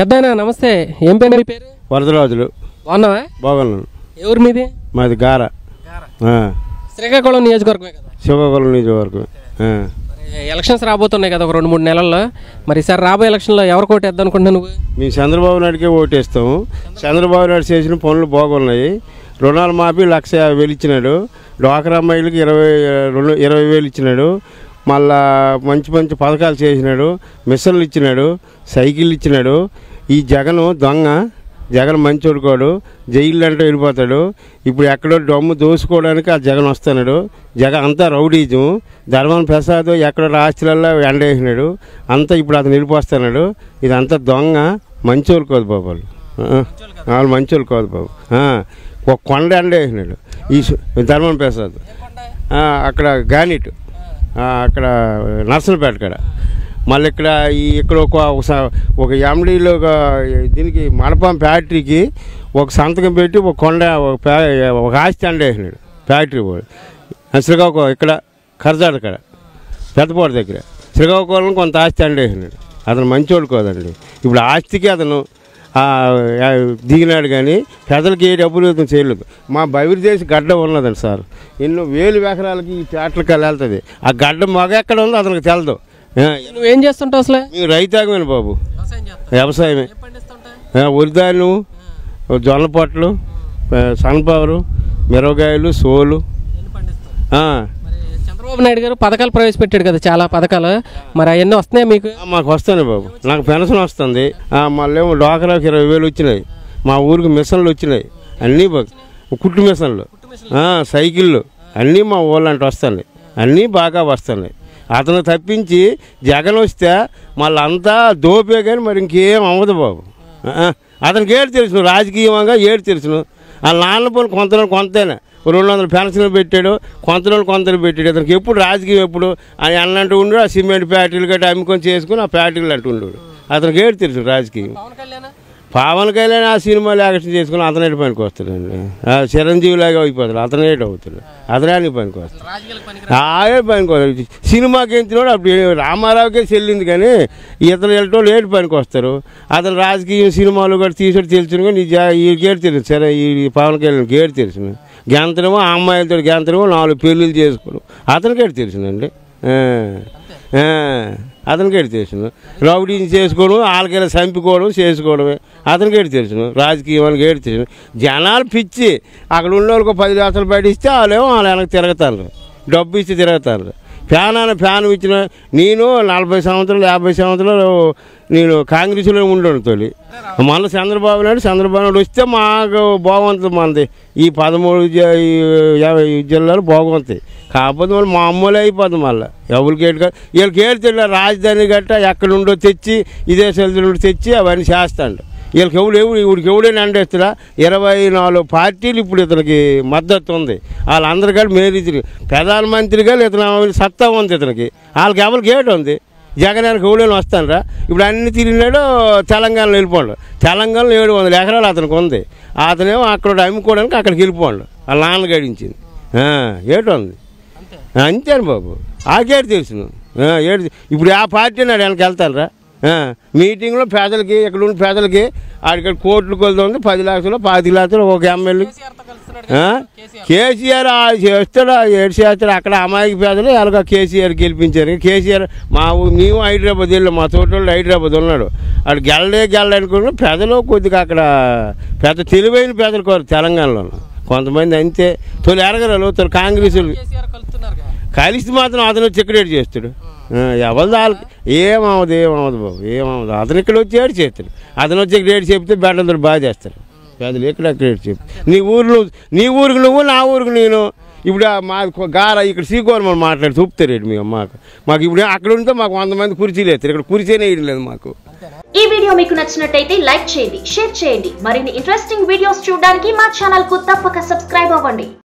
పెద్దాయన నమస్తే. ఏం పేరు? మీ పేరు? వరదరాజులు. బాగున్నావా? బాగున్నాను. ఎవరు మీది? మాది గార. శ్రీకాకుళం నియోజకవర్గమే కదా? శివగోళం నియోజకవర్గం ఎలక్షన్స్ రాబోతున్నాయి కదా ఒక రెండు మూడు నెలల్లో. మరి ఈసారి రాబోయే ఎలక్షన్లో ఎవరు కోటేద్దాం అనుకుంటున్నావు నువ్వు? మేము చంద్రబాబు నాయుడుకే ఓటేస్తాము చంద్రబాబు నాయుడు చేసిన పనులు బాగున్నాయి. రుణాలు మాపి లక్ష యాభై వేలు ఇచ్చినాడు. డ్వాక్రా అమ్మాయిలకి ఇరవై రెండు ఇరవై వేలు ఇచ్చినాడు. మళ్ళా మంచి మంచి పథకాలు చేసినాడు. మిషన్లు ఇచ్చినాడు. సైకిల్ ఇచ్చినాడు. ఈ జగను దొంగ జగన్ మంచోడు కోడు జైలు అంటే వెళ్ళిపోతాడు. ఇప్పుడు ఎక్కడో డొమ్ము దోసుకోవడానికి ఆ జగన్ వస్తున్నాడు. జగన్ అంతా రౌడీజం. ధర్మన్ ప్రసాద్ ఎక్కడో రాష్ట్రాల్లో ఎండేసినాడు అంతా ఇప్పుడు అతను వెళ్ళిపోస్తున్నాడు. ఇదంతా దొంగ మంచోళ్ళు కాదు బాబు వాళ్ళు. వాళ్ళు మంచోళ్ళు కాదు బాబు. ఒక కొండ ఎండేసినాడు ఈ ధర్మన్ ప్రసాద్. అక్కడ గానిట్ అక్కడ నర్సంపేట కాడ. మళ్ళీ ఇక్కడ ఈ ఇక్కడ ఒక ఒక ఎండీలో ఒక దీనికి మడపం ఫ్యాక్టరీకి ఒక సంతకం పెట్టి ఒక కొండ ఒక ఒక ఆస్తి అండేసినాడు ఫ్యాక్టరీ పోయి. శ్రీకాకుళం ఇక్కడ కరజాడ ఇక్కడ పెద్దపూడ దగ్గర. శ్రీకాకుళం కొంత ఆస్తి అండేసినాడు. అతను మంచోడు కాదండి. ఇప్పుడు ఆస్తికి అతను దిగినాడు కానీ పెద్దలకి ఏ డబ్బులు అతను చేయలేదు. మా బైబిల్ చేసి గడ్డ ఉన్నదండి సార్. ఎన్నో వేలు ఎకరాలకి ఈ పేటలకి వెళ్తుంది ఆ గడ్డ మగ ఎక్కడ ఉందో అతనికి తెలదు. నువ్వేం చేస్తుంటావు అసలు? రైతాగమేను బాబు? వ్యవసాయమే. ఏం ఉరిదాలు జొన్న పొట్లు సన్ఫ్లవరు మిరవకాయలు సోలు. చంద్రబాబు నాయుడు గారు పథకాలు ప్రవేశపెట్టాడు కదా చాలా పథకాలు. మరి అవన్నీ వస్తున్నాయి మీకు? మాకు వస్తాయి బాబు. నాకు పెన్షన్ వస్తుంది. ఆ, మళ్ళేమో డోకరాకి ఇరవై వేలు వచ్చినాయి. మా ఊరికి మిషన్లు వచ్చినాయి. అన్నీ కుట్టు మిషన్లు. సైకిళ్ళు. అన్నీ మా ఊళ్ళంటే వస్తున్నాయి అన్నీ బాగా వస్తున్నాయి అతను తప్పించి జగన్ వస్తే మళ్ళీ అంతా దోపే కానీ మరి ఇంకేం అవ్వదు బాబు. అతనికి ఏడు తెలుసును రాజకీయంగా ఏడు తెలుసును ఆ నాన్న పోనీ కొంత కొంతేనే. రెండు వందల పెన్షన్లు పెట్టాడు కొంత కొంతలు పెట్టాడు. అతనికి ఎప్పుడు రాజకీయం ఎప్పుడు? ఆయన అన్నంటూ ఉండు ఆ సిమెంట్ ఫ్యాక్టరీలు గట్రా అమ్ముకొని చేసుకుని ఆ ఫ్యాక్టరీలు అంటూ ఉండు. అతనికి ఏడు తెలుసు రాజకీయం. పవన్ కళ్యాణ్ ఆ సినిమాలు యాక్షన్ చేసుకుని అతనే పనికి వస్తాడండి. ఆ చిరంజీవి లాగా అయిపోతాడు. అతనే అవుతాడు. అతనే అని పనికి వస్తాడు. ఆడే పనికి వస్తాడు. సినిమాకి ఎంచినోడు అప్పుడు రామారావుకే చెల్లింది కానీ ఇతను వెళ్ళటోళ్ళు ఏడు పనికి వస్తారు. అతను రాజకీయం సినిమాలు కూడా తీసుకొని తెలుసును కానీ ఈ గేటు తెలుసు. సరే ఈ పవన్ కళ్యాణ్ గేటు తెలుసును. గంతనేమో ఆ అమ్మాయిలతో గంతనేమో నాలుగు పెళ్ళిళ్ళు చేసుకోవడం అతనికేటి తెలుసునండి. అతనికేటి తెలుసును. రౌడీని చేసుకోవడం వాళ్ళకైనా చంపుకోవడం చేసుకోవడమే. అతనికేటి తెలుసును రాజకీయానికి ఏడు తెలుసును. జనాలు పిచ్చి అక్కడ ఉన్న వాళ్ళకి పది లక్షలు పడిస్తే వాళ్ళేమో వాళ్ళ వెనక్కి తిరగతారు. డబ్బు ఇచ్చి తిరగతారు. ఫ్యాన్ అని ఫ్యాన్ ఇచ్చిన నేను నలభై సంవత్సరాలు యాభై సంవత్సరాలు నేను కాంగ్రెస్లో ఉండను తొలి. మళ్ళీ చంద్రబాబు నాయుడు చంద్రబాబు నాయుడు వస్తే మాకు బాగుంటుంది మనది. ఈ పదమూడు యాభై జిల్లాలు బాగుంటాయి. కాకపోతే మళ్ళీ మా అమ్మలే అయిపోతుంది మళ్ళీ. ఎవరికి ఏడు వీళ్ళకి ఏడు తెలియదు రాజధాని గట్ట ఎక్కడుండో తెచ్చి ఇదే సెల్లు తెచ్చి అవన్నీ చేస్తాడు. వీళ్ళకి ఎవడు ఎవడు ఇవిడికి ఎవడైనా అండేస్తున్నా ఇరవై నాలుగు పార్టీలు ఇప్పుడు ఇతనికి మద్దతు ఉంది. వాళ్ళందరూ కలిసి మేరీతిరి ప్రధానమంత్రిగా ఇతను సత్తా ఉంది ఇతనికి. వాళ్ళకి ఎవరికి ఏడు ఉంది? జగన్ వెనక ఎవడైనా వస్తానరా ఇప్పుడు అన్ని తిరిగినాడు తెలంగాణలో వెళ్ళిపోండు. తెలంగాణలో ఏడు వందల ఎకరాలు అతనికి ఉంది. అతనేమో అక్కడ అమ్ముకోవడానికి అక్కడికి వెళ్ళిపోండు. వాళ్ళ నాన్న గడించింది. ఏటు ఉంది. అంతేను బాబు? ఆకేడు తెలుసును ఆ, ఏడు ఇప్పుడు ఆ పార్టీ నాడు వెనక వెళ్తానరా మీటింగ్లో పేదలకి ఇక్కడ ఉన్న పేదలకి ఆడిక్కడ కోట్లు కొలుతుంది ఉంది పది లక్షలు పాతి లక్షలు ఒక ఎమ్మెల్యే? కేసీఆర్ ఆ? చేస్తాడు ఏడు చేస్తాడు? అక్కడ అమాయక పేదలు ఎలాగ కేసీఆర్ గెలిపించారు. కేసీఆర్ మా మేము హైదరాబాద్ వెళ్ళాం మా తోటోళ్ళు హైదరాబాద్ ఉన్నాడు. అక్కడ గెలడే గెలడనుకున్న పెదలు కొద్దిగా అక్కడ పెద్ద తెలివైన పెదలు కోరు తెలంగాణలో కొంతమంది అంతే. తొలి ఎరగరాలు తొలి కాంగ్రెస్ కలిసి మాత్రం అతను వచ్చి ఇక్కడేటి చేస్తాడు? ఆ, ఎవరు వాళ్ళకి ఏమవదు ఏమవదు బాబు ఏమవదు అతను ఇక్కడ వచ్చి ఏడు చేస్తాడు. అతను వచ్చి ఇక్కడ ఏడు చెప్తే బెడ్డలతో బాగా చేస్తారు పెద్దలు ఇక్కడ అక్కడ ఏడు చెప్పి నీ ఊరు నీ ఊరికి నువ్వు నా ఊరికి నేను. ఇప్పుడు మా గార ఇక్కడ శ్రీకోరం మనం మాట్లాడి చూపుతారు ఏంటి మీకు. మాకు మాకు ఇప్పుడు అక్కడ ఉంటే మాకు వంద మంది కుర్చీలు వేస్తారు. ఇక్కడ కుర్చీనే వేయడం లేదు మాకు. ఈ వీడియో మీకు నచ్చినట్టయితే లైక్ చేయండి షేర్ చేయండి. మరిన్ని ఇంట్రెస్టింగ్ వీడియోస్ చూడడానికి మా ఛానల్కు తప్పక సబ్స్క్రైబ్ అవ్వండి.